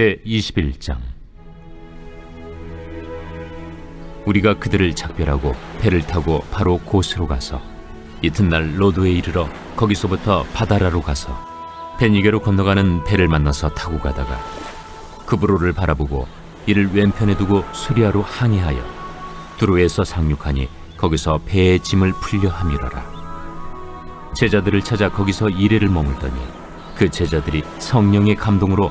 제 21장. 우리가 그들을 작별하고 배를 타고 바로 고스로 가서 이튿날 로도에 이르러 거기서부터 바다라로 가서 베니게로 건너가는 배를 만나서 타고 가다가 그브로를 바라보고 이를 왼편에 두고 수리아로 항해하여 두로에서 상륙하니 거기서 배의 짐을 풀려 함이러라. 제자들을 찾아 거기서 이래를 머물더니 그 제자들이 성령의 감동으로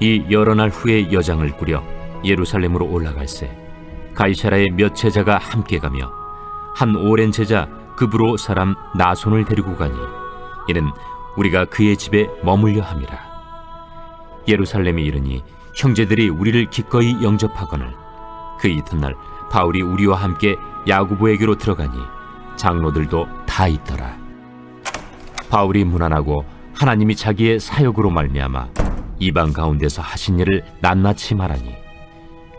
이 여러 날 후에 여장을 꾸려 예루살렘으로 올라갈새 가이사라의 몇 제자가 함께 가며 한 오랜 제자 급으로 사람 나손을 데리고 가니 이는 우리가 그의 집에 머물려 함이라. 예루살렘에 이르니 형제들이 우리를 기꺼이 영접하거늘 그 이튿날 바울이 우리와 함께 야구보에게로 들어가니 장로들도 다 있더라. 바울이 무난하고 하나님이 자기의 사역으로 말미암아 이방 가운데서 하신 일을 낱낱이 말하니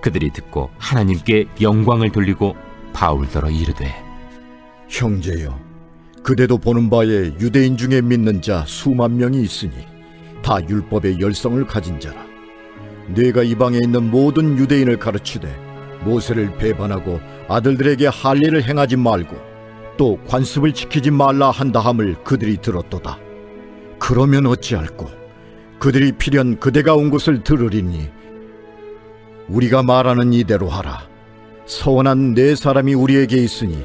그들이 듣고 하나님께 영광을 돌리고 바울더러 이르되 형제여, 그대도 보는 바에 유대인 중에 믿는 자 수만 명이 있으니 다 율법의 열성을 가진 자라. 네가 이방에 있는 모든 유대인을 가르치되 모세를 배반하고 아들들에게 할례를 행하지 말고 또 관습을 지키지 말라 한다함을 그들이 들었도다. 그러면 어찌할꼬? 그들이 필연 그대가 온 것을 들으리니 우리가 말하는 이대로 하라. 서원한 네 사람이 우리에게 있으니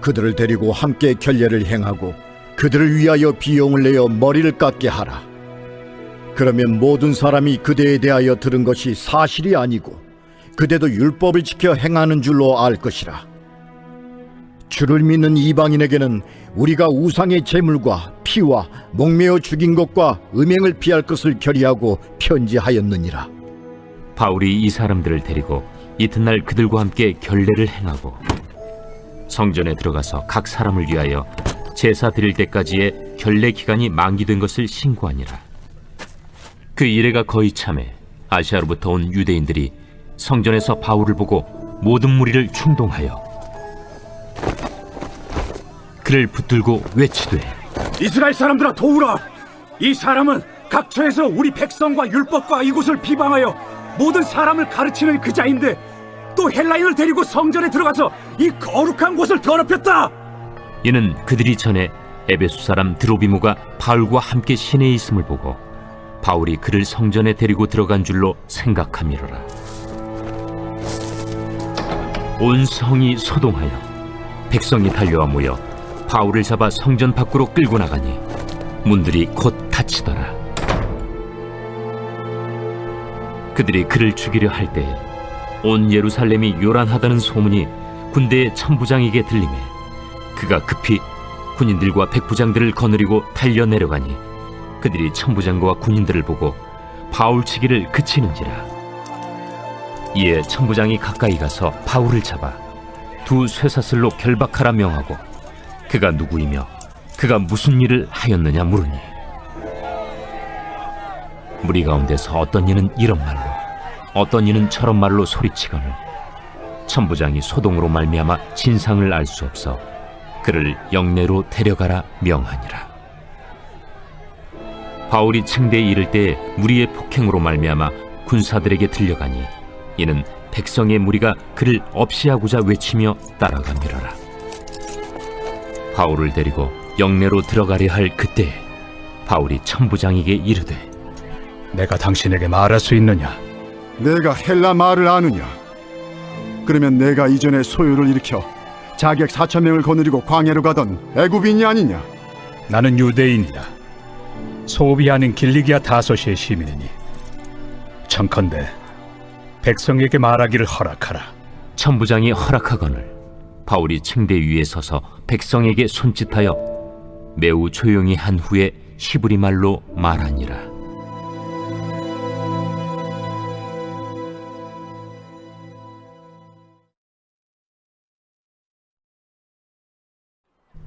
그들을 데리고 함께 결례를 행하고 그들을 위하여 비용을 내어 머리를 깎게 하라. 그러면 모든 사람이 그대에 대하여 들은 것이 사실이 아니고 그대도 율법을 지켜 행하는 줄로 알 것이라. 주를 믿는 이방인에게는 우리가 우상의 제물과 피와 목매어 죽인 것과 음행을 피할 것을 결의하고 편지하였느니라. 바울이 이 사람들을 데리고 이튿날 그들과 함께 결례를 행하고 성전에 들어가서 각 사람을 위하여 제사 드릴 때까지의 결례 기간이 만기된 것을 신고하니라. 그 이래가 거의 참에 아시아로부터 온 유대인들이 성전에서 바울을 보고 모든 무리를 충동하여 그를 붙들고 외치되 이스라엘 사람들아 도우라! 이 사람은 각처에서 우리 백성과 율법과 이곳을 비방하여 모든 사람을 가르치는 그 자인데 또 헬라인을 데리고 성전에 들어가서 이 거룩한 곳을 더럽혔다. 이는 그들이 전에 에베소 사람 드로비모가 바울과 함께 시내에 있음을 보고 바울이 그를 성전에 데리고 들어간 줄로 생각함이로라. 온 성이 소동하여 백성이 달려와 모여 바울을 잡아 성전 밖으로 끌고 나가니 문들이 곧 닫히더라. 그들이 그를 죽이려 할 때에 온 예루살렘이 요란하다는 소문이 군대의 천부장에게 들리매 그가 급히 군인들과 백부장들을 거느리고 달려 내려가니 그들이 천부장과 군인들을 보고 바울 치기를 그치는지라 이에 천부장이 가까이 가서 바울을 잡아 두 쇠사슬로 결박하라 명하고 그가 누구이며 그가 무슨 일을 하였느냐 물으니 무리 가운데서 어떤 이는 이런 말로 어떤 이는 저런 말로 소리치거늘 천부장이 소동으로 말미암아 진상을 알 수 없어 그를 영내로 데려가라 명하니라. 바울이 층대에 이를 때 무리의 폭행으로 말미암아 군사들에게 들려가니 이는 백성의 무리가 그를 없이 하고자 외치며 따라가미러라. 바울을 데리고 영내로 들어가려 할 그때 바울이 천부장에게 이르되 내가 당신에게 말할 수 있느냐? 내가 헬라 말을 아느냐? 그러면 내가 이전에 소요를 일으켜 자객 4천 명을 거느리고 광야로 가던 애굽인이 아니냐? 나는 유대인이다. 소비 아닌 길리기아 다소시의 시민이니 청컨대 백성에게 말하기를 허락하라. 천부장이 허락하거늘 바울이 층대 위에 서서 백성에게 손짓하여 매우 조용히 한 후에 히브리 말로 말하니라.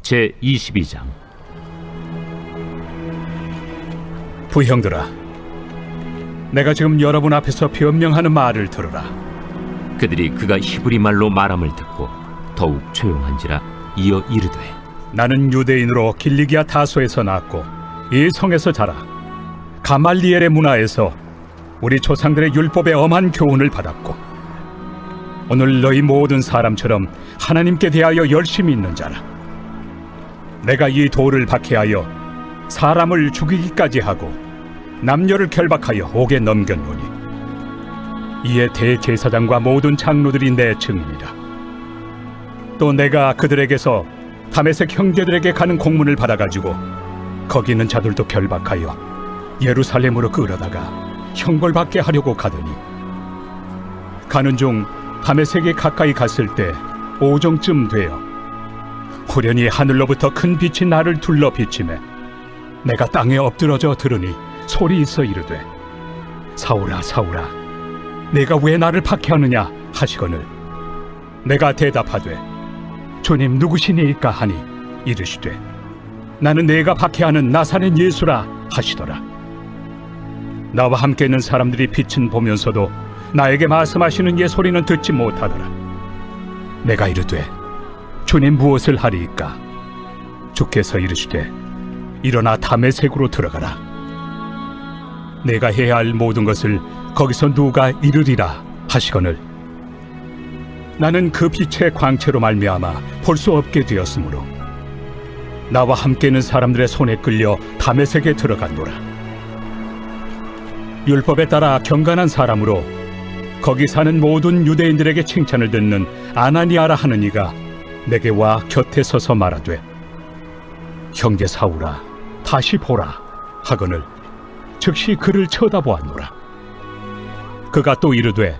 제 22장 부형들아, 내가 지금 여러분 앞에서 변명하는 말을 들으라. 그들이 그가 히브리 말로 말함을 듣고 더욱 조용한지라 이어 이르되 나는 유대인으로 길리기아 다소에서 낳았고 이 성에서 자라. 가말리엘의 문화에서 우리 조상들의 율법의 엄한 교훈을 받았고 오늘 너희 모든 사람처럼 하나님께 대하여 열심히 있는 자라. 내가 이 돌을 박해하여 사람을 죽이기까지 하고 남녀를 결박하여 옥에 넘겼노니 이에 대제사장과 모든 장로들이 내 증인이라 또 내가 그들에게서 다메섹 형제들에게 가는 공문을 받아가지고 거기 있는 자들도 결박하여 예루살렘으로 끌어다가 형벌받게 하려고 가더니 가는 중 다메섹에 가까이 갔을 때 오정쯤 되어 후련히 하늘로부터 큰 빛이 나를 둘러 비치매 내가 땅에 엎드러져 들으니 소리 있어 이르되 사울아 사울아 내가 왜 나를 박해하느냐 하시거늘 내가 대답하되 주님 누구시니까 하니 이르시되 나는 내가 박해하는 나사렛 예수라 하시더라. 나와 함께 있는 사람들이 빛은 보면서도 나에게 말씀하시는 예 소리는 듣지 못하더라. 내가 이르되 주님 무엇을 하리이까? 주께서 이르시되 일어나 담의색으로 들어가라. 내가 해야 할 모든 것을 거기서 누가 이르리라 하시거늘 나는 그 빛의 광채로 말미암아 볼 수 없게 되었으므로 나와 함께 있는 사람들의 손에 끌려 담에색에 들어갔노라. 율법에 따라 경건한 사람으로 거기 사는 모든 유대인들에게 칭찬을 듣는 아나니아라 하는 이가 내게 와 곁에 서서 말하되 형제 사울아 다시 보라 하거늘 즉시 그를 쳐다보았노라. 그가 또 이르되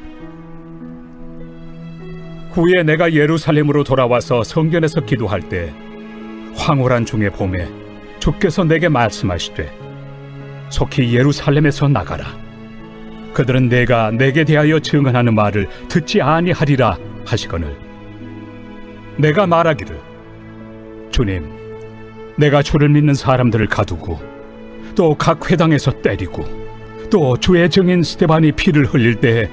후에 내가 예루살렘으로 돌아와서 성전에서 기도할 때 황홀한 중에 봄에 주께서 내게 말씀하시되 속히 예루살렘에서 나가라. 그들은 내가 내게 대하여 증언하는 말을 듣지 아니하리라 하시거늘. 내가 말하기를 주님, 내가 주를 믿는 사람들을 가두고 또 각 회당에서 때리고 또 주의 증인 스테반이 피를 흘릴 때에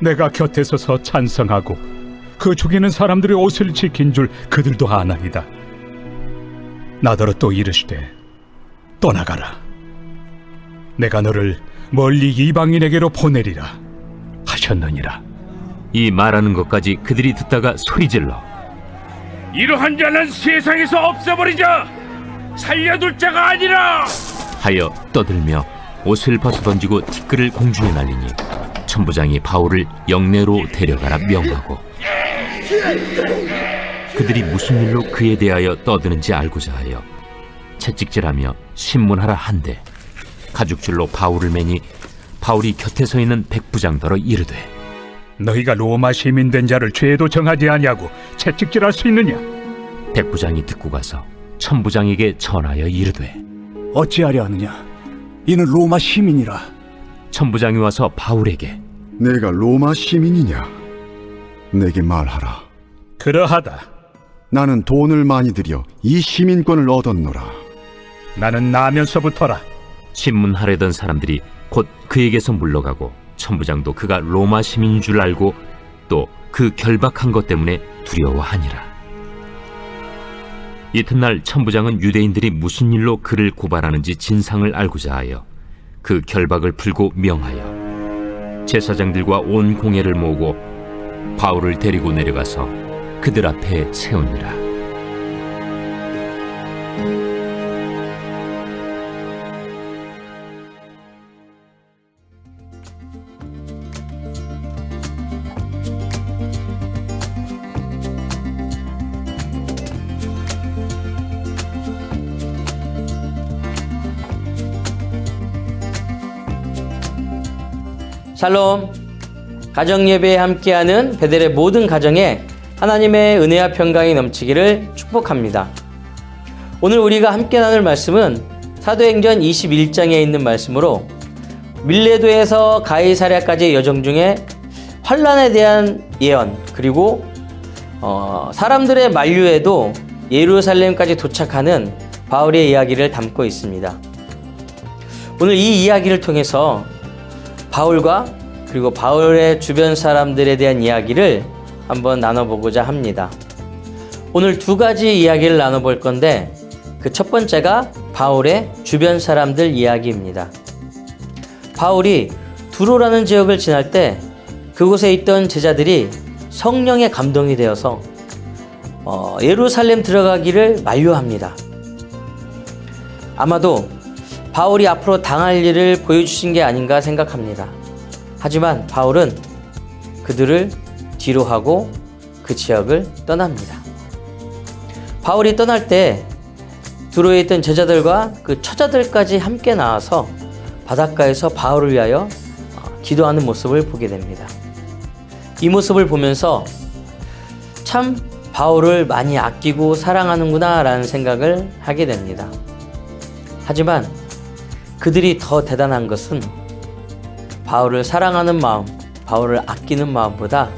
내가 곁에 서서 찬성하고 그 죽이는 사람들의 옷을 지킨 줄 그들도 아나이다. 나더러 또 이르시되 떠나가라. 내가 너를 멀리 이방인에게로 보내리라 하셨느니라. 이 말하는 것까지 그들이 듣다가 소리질러 이러한 자는 세상에서 없애버리자. 살려둘 자가 아니라. 하여 떠들며 옷을 벗어 던지고 티끌을 공중에 날리니 천부장이 바울을 영내로 데려가라 명하고 그들이 무슨 일로 그에 대하여 떠드는지 알고자 하여 채찍질하며 신문하라 한데 가죽줄로 바울을 매니 바울이 곁에 서 있는 백부장더러 이르되 너희가 로마 시민 된 자를 죄도 정하지 아니하고 채찍질할 수 있느냐? 백부장이 듣고 가서 천부장에게 전하여 이르되 어찌하려 하느냐? 이는 로마 시민이라. 천부장이 와서 바울에게 내가 로마 시민이냐? 내게 말하라. 그러하다. 나는 돈을 많이 들여 이 시민권을 얻었노라. 나는 나면서부터라. 신문하려던 사람들이 곧 그에게서 물러가고 천부장도 그가 로마 시민인 줄 알고 또 그 결박한 것 때문에 두려워하니라. 이튿날 천부장은 유대인들이 무슨 일로 그를 고발하는지 진상을 알고자 하여 그 결박을 풀고 명하여 제사장들과 온 공회를 모으고 바울을 데리고 내려가서 그들 앞에 세우니라. 샬롬 가정 예배에 함께하는 베델의 모든 가정에 하나님의 은혜와 평강이 넘치기를 축복합니다. 오늘 우리가 함께 나눌 말씀은 사도행전 21장에 있는 말씀으로 밀레도에서 가이사랴까지의 여정 중에 환란에 대한 예언 그리고 어, 사람들의 만류에도 예루살렘까지 도착하는 바울의 이야기를 담고 있습니다. 오늘 이 이야기를 통해서 바울과 그리고 바울의 주변 사람들에 대한 이야기를 한번 나눠보고자 합니다. 오늘 두 가지 이야기를 나눠볼 건데 그 첫 번째가 바울의 주변 사람들 이야기입니다. 바울이 두로라는 지역을 지날 때 그곳에 있던 제자들이 성령의 감동이 되어서 어, 예루살렘 들어가기를 만류합니다. 아마도 바울이 앞으로 당할 일을 보여주신 게 아닌가 생각합니다. 하지만 바울은 그들을 뒤로 하고 그 지역을 떠납니다. 바울이 떠날 때 두로에 있던 제자들과 그 처자들까지 함께 나와서 바닷가에서 바울을 위하여 어, 기도하는 모습을 보게 됩니다. 이 모습을 보면서 참 바울을 많이 아끼고 사랑하는구나 라는 생각을 하게 됩니다. 하지만 그들이 더 대단한 것은 바울을 사랑하는 마음, 바울을 아끼는 마음보다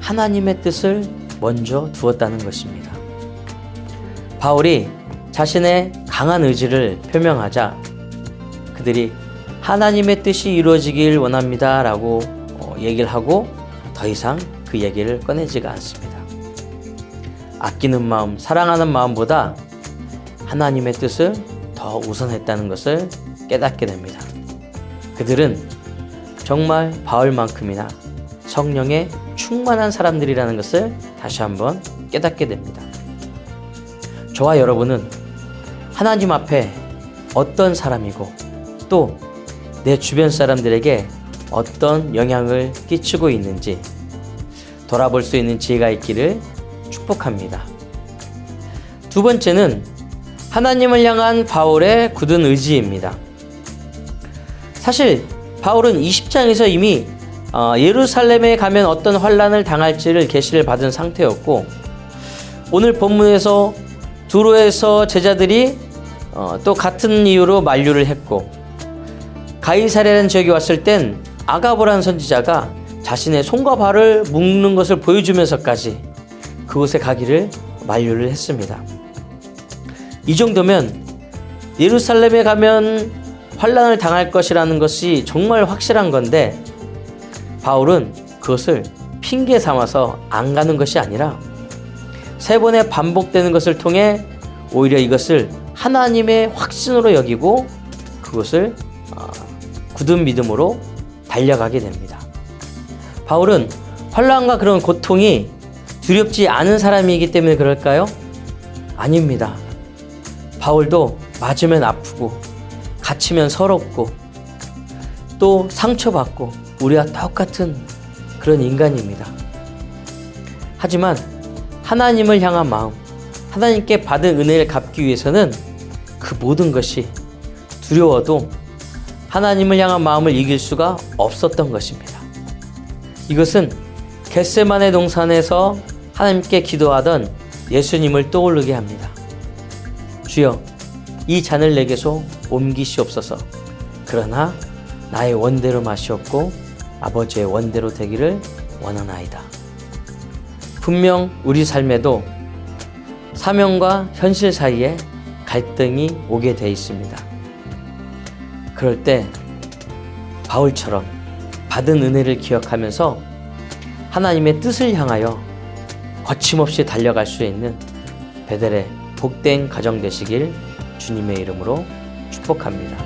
하나님의 뜻을 먼저 두었다는 것입니다. 바울이 자신의 강한 의지를 표명하자 그들이 하나님의 뜻이 이루어지길 원합니다 라고 어, 얘기를 하고 더 이상 그 얘기를 꺼내지가 않습니다. 아끼는 마음, 사랑하는 마음보다 하나님의 뜻을 더 우선했다는 것을 깨닫게 됩니다. 그들은 정말 바울만큼이나 성령에 충만한 사람들이라는 것을 다시 한번 깨닫게 됩니다. 저와 여러분은 하나님 앞에 어떤 사람이고 또 내 주변 사람들에게 어떤 영향을 끼치고 있는지 돌아볼 수 있는 지혜가 있기를 축복합니다. 두 번째는 하나님을 향한 바울의 굳은 의지입니다. 사실 바울은 20장에서 이미 어, 예루살렘에 가면 어떤 환란을 당할지를 계시를 받은 상태였고 오늘 본문에서 두로에서 제자들이 어, 또 같은 이유로 만류를 했고 가이사레라는 지역에 왔을 땐 아가보라는 선지자가 자신의 손과 발을 묶는 것을 보여주면서까지 그곳에 가기를 만류를 했습니다. 이 정도면 예루살렘에 가면 환란을 당할 것이라는 것이 정말 확실한 건데 바울은 그것을 핑계 삼아서 안 가는 것이 아니라 세 번에 반복되는 것을 통해 오히려 이것을 하나님의 확신으로 여기고 그것을 어, 굳은 믿음으로 달려가게 됩니다. 바울은 환란과 그런 고통이 두렵지 않은 사람이기 때문에 그럴까요? 아닙니다. 바울도 맞으면 아프고 갇히면 서럽고 또 상처받고 우리와 똑같은 그런 인간입니다. 하지만 하나님을 향한 마음, 하나님께 받은 은혜를 갚기 위해서는 그 모든 것이 두려워도 하나님을 향한 마음을 이길 수가 없었던 것입니다. 이것은 겟세만의 동산에서 하나님께 기도하던 예수님을 떠오르게 합니다. 주여, 이 잔을 내게서 옮기시옵소서. 그러나 나의 원대로 마시옵고 아버지의 원대로 되기를 원하나이다. 분명 우리 삶에도 사명과 현실 사이에 갈등이 오게 돼 있습니다. 그럴 때 바울처럼 받은 은혜를 기억하면서 하나님의 뜻을 향하여 거침없이 달려갈 수 있는 베델의 복된 가정 되시길 주님의 이름으로 축복합니다.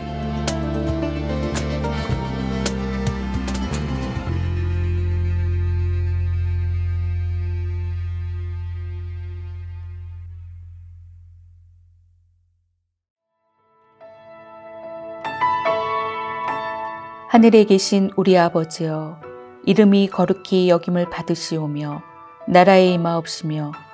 하늘에 계신 우리 아버지여 이름이 거룩히 여김을 받으시오며 나라의 임하옵시며